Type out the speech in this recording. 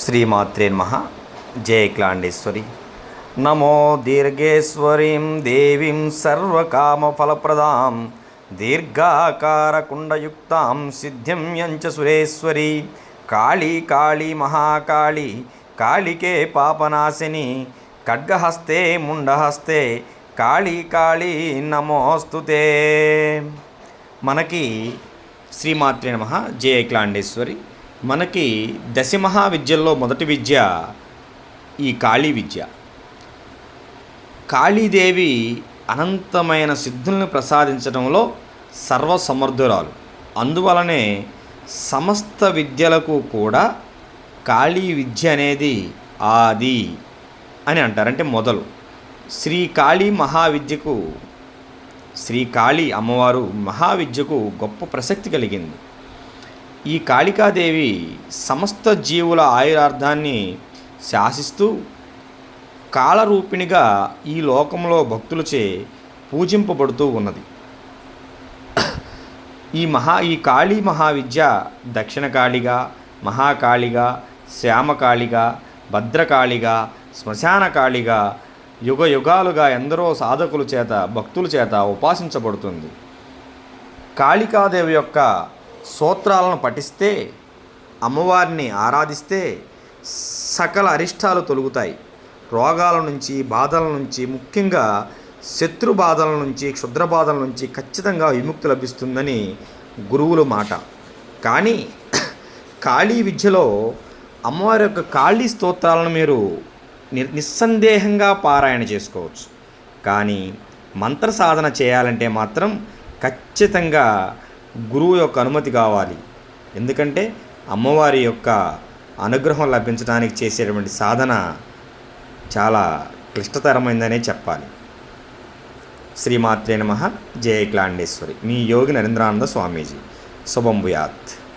శ్రీమాత్రే నమ. జయ క్లాండేశ్వరి. నమో దీర్ఘేశ్వరీం దేవీం సర్వకామఫలప్రదాం. దీర్ఘాకారకుండయుక్తాం సిద్ధిం యంచ సురేశ్వరి. కాళీ కాళీ మహాకాళి కాళికే పాపనాశిని ఖడ్గహస్తే ముండహస్తే కాళీ కాళీ నమోస్తుతే మనకి శ్రీమాత్రే నమ. జయ క్లాండేశ్వరి. మనకి దశ మహావిద్యల్లో మొదటి విద్య ఈ కాళీ విద్య. కాళీదేవి అనంతమైన సిద్ధుల్ని ప్రసాదించడంలో సర్వసమర్థురాలు. అందువలనే సమస్త విద్యలకు కూడా కాళీ విద్య అనేది ఆది అని అంటారు. అంటే మొదలు. శ్రీ కాళీ మహావిద్యకు శ్రీ కాళీ అమ్మవారు మహావిద్యకు గొప్ప ప్రసక్తి కలిగింది. ఈ కాళికాదేవి సమస్త జీవుల ఆయురార్థాన్ని శాసిస్తూ కాలరూపిణిగా ఈ లోకంలో భక్తులచే పూజింపబడుతూ ఉన్నది. ఈ మహా ఈ కాళీ మహావిద్య దక్షిణ కాళిగా మహాకాళిగా శ్యామకాళిగా భద్రకాళిగా శ్మశాన కాళిగా యుగ యుగాలుగా ఎందరో సాధకుల చేత భక్తుల చేత ఉపాసించబడుతుంది. కాళికాదేవి యొక్క సూత్రాలను పఠిస్తే అమ్మవారిని ఆరాధిస్తే సకల అరిష్టాలు తొలుగుతాయి. రోగాల నుంచి బాధల నుంచి ముఖ్యంగా శత్రు బాధల నుంచి క్షుద్ర బాధల నుంచి ఖచ్చితంగా విముక్తి లభిస్తుందని గురువుల మాట. కానీ కాళీ విద్యలో అమ్మవారి యొక్క కాళీ స్తోత్రాలను మీరు ని- నిస్సందేహంగా పారాయణ చేసుకోవచ్చు. కానీ మంత్ర సాధన చేయాలంటే మాత్రం ఖచ్చితంగా గురువు యొక్క అనుమతి కావాలి. ఎందుకంటే అమ్మవారి యొక్క అనుగ్రహం లభించడానికి చేసేటువంటి సాధన చాలా క్లిష్టతరమైందనే చెప్పాలి. శ్రీమాత్రే నమ. జయ క్లాండేశ్వరి. మీ యోగి నరేంద్రానంద స్వామీజీ. శుభం భూయాత్.